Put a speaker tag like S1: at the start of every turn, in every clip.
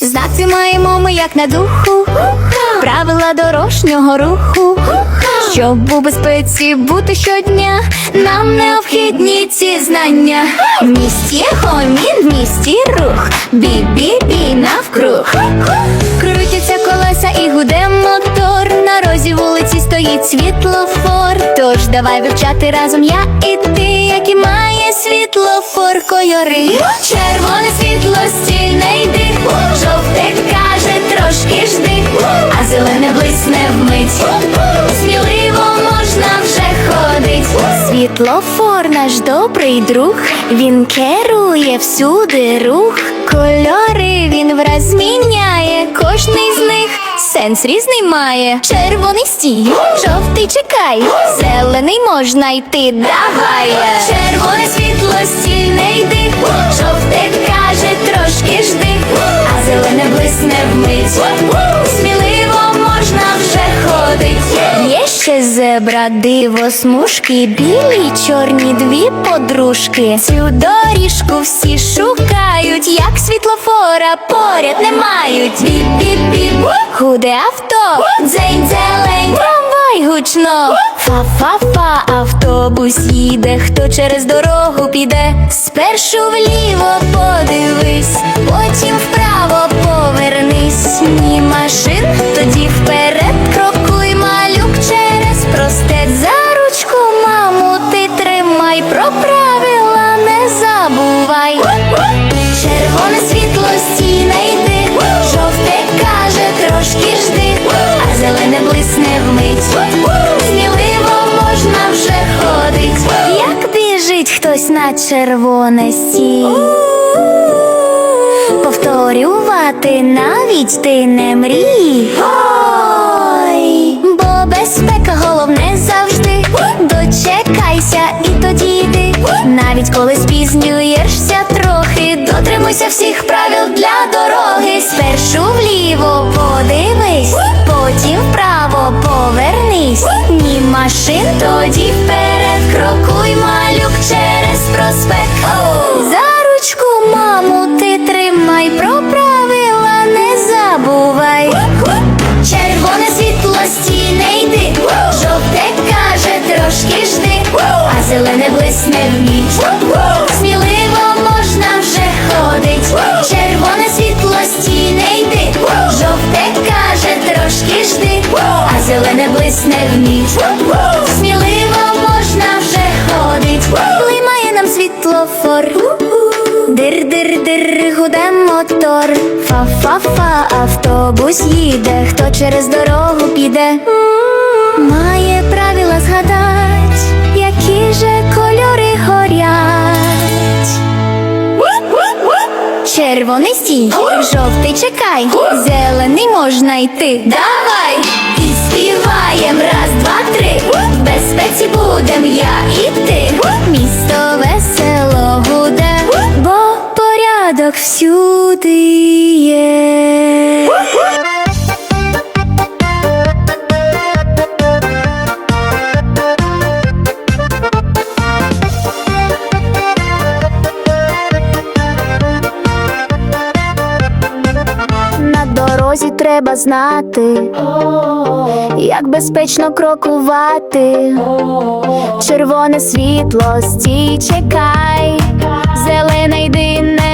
S1: Знати маємо ми як на духу, правила дорожнього руху. Щоб у безпеці бути щодня, нам необхідні ці знання. В місті гомін, в місті рух, бі-бі-бі навкруг. Крутяться колеса і гуде мотор. На розі вулиці стоїть світлофор. Тож давай вивчати разом я і ти, які має світлофор кольори. Червоне світло стільне йди, жовте каже, трошки жди, а зелене блисне вмить. Сміливо можна вже ходить. Світлофор наш добрий друг, він керує всюди рух. Кольори він враз них сенс різний має. Червоний стій, жовтий чекай, зелений можна йти. Давай! Червоне світло стільне йди, жовте каже, трошки жди, а зелене блисне вмить. Сміливо можна вже ходить. Є ще зебра, диво, смужки, білі, чорні дві подружки. Цю доріжку всі шукають, як світлофора поряд не мають. Біп-біп-біп, гуде авто, дзень зелень, трамвай гучно. Фа-фа-фа, автобус їде, хто через дорогу піде. Спершу вліво подивись, потім вправо повернись. Ні машин, тоді вперед червоне стій. Повторювати навіть ти не мрій. Бо безпека головне завжди. Дочекайся і тоді йди. Навіть коли спізнюєшся трохи, дотримуйся всіх правил для дороги. Спершу вліво подивись, потім вправо повернись. Ні машин, тоді зелене блисне вміч. Сміливо можна вже ходить. Червоне світло стіне йди, жовте каже, трошки жди, а зелене блисне вміч. Сміливо можна вже ходить. Блимає нам світлофор. Дир-дир-дир, гуде мотор. Фа-фа-фа, автобус їде, хто через дорогу піде. Має правила згадать, які кольори горять. Червоний стій, жовтий чекай, зелений можна йти. Давай! І співаєм раз, два, три. В безпеці будем я і ти. Місто весело гуде, бо порядок всюди дорозі треба знати, як безпечно крокувати. Червоне світло, стій, чекай, зелене йди, не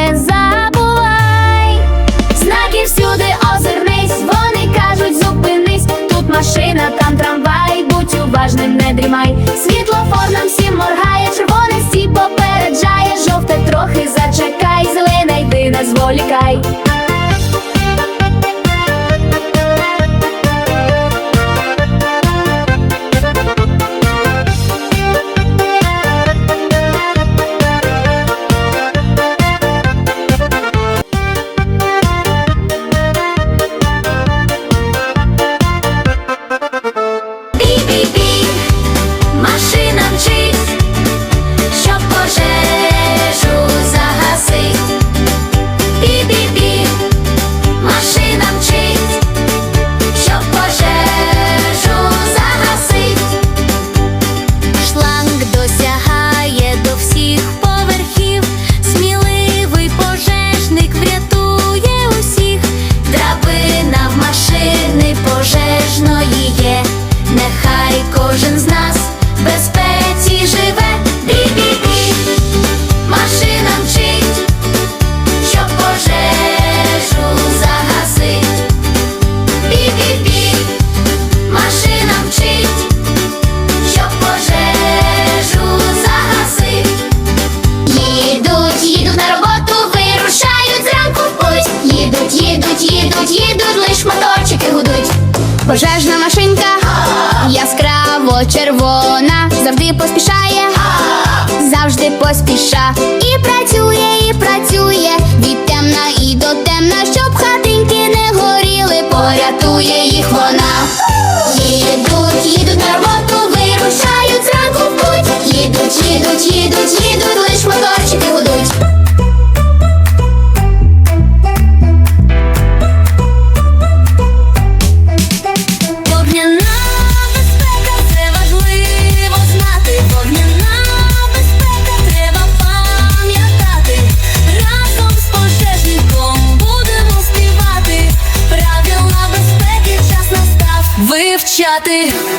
S2: червона завжди поспішає, завжди поспіша і працює, і працює від темна і до темна, щоб
S1: хати. I did.